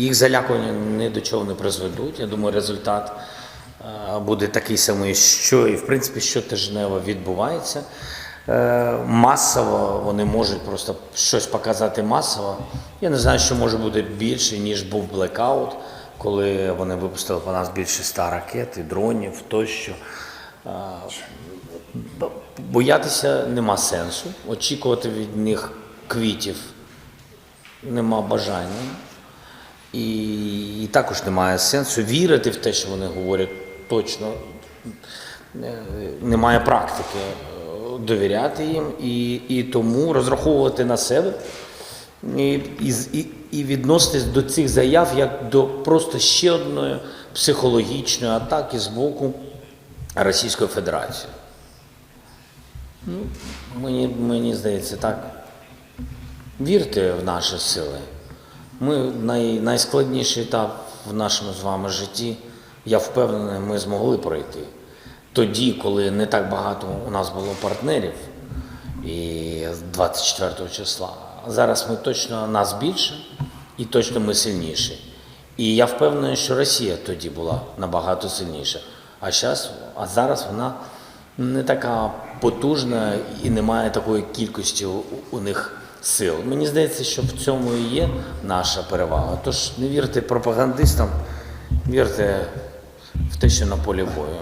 їх залякування ні до чого не призведуть. Я думаю, результат е, буде такий самий, що і в принципі щотижнево відбувається. Е, Масово вони можуть просто щось показати масово. Я не знаю, що може бути більше, ніж був блекаут, коли вони випустили по нас більше ста ракет і дронів тощо. Е, Боятися нема сенсу. Очікувати від них квітів нема бажання. Також немає сенсу вірити в те, що вони говорять точно. Е, Немає практики е, довіряти їм і, і тому розраховувати на себе і, і, і відноситись до цих заяв як до просто ще одної психологічної атаки з боку Російської Федерації. Ну, мені, мені здається, так. Вірте в наші сили. Ми най, найскладніший етап в нашому з вами житті, я впевнений, ми змогли пройти. Тоді, коли не так багато у нас було партнерів, і з 24 числа. Зараз ми точно нас більше і точно ми сильніші. І я впевнений, що Росія тоді була набагато сильніша. А, щас, а зараз вона не така потужна і немає такої кількості у, у них сил. Мені здається, що в цьому і є наша перевага. Тож не вірте пропагандистам, вірте в те, що на полі бою.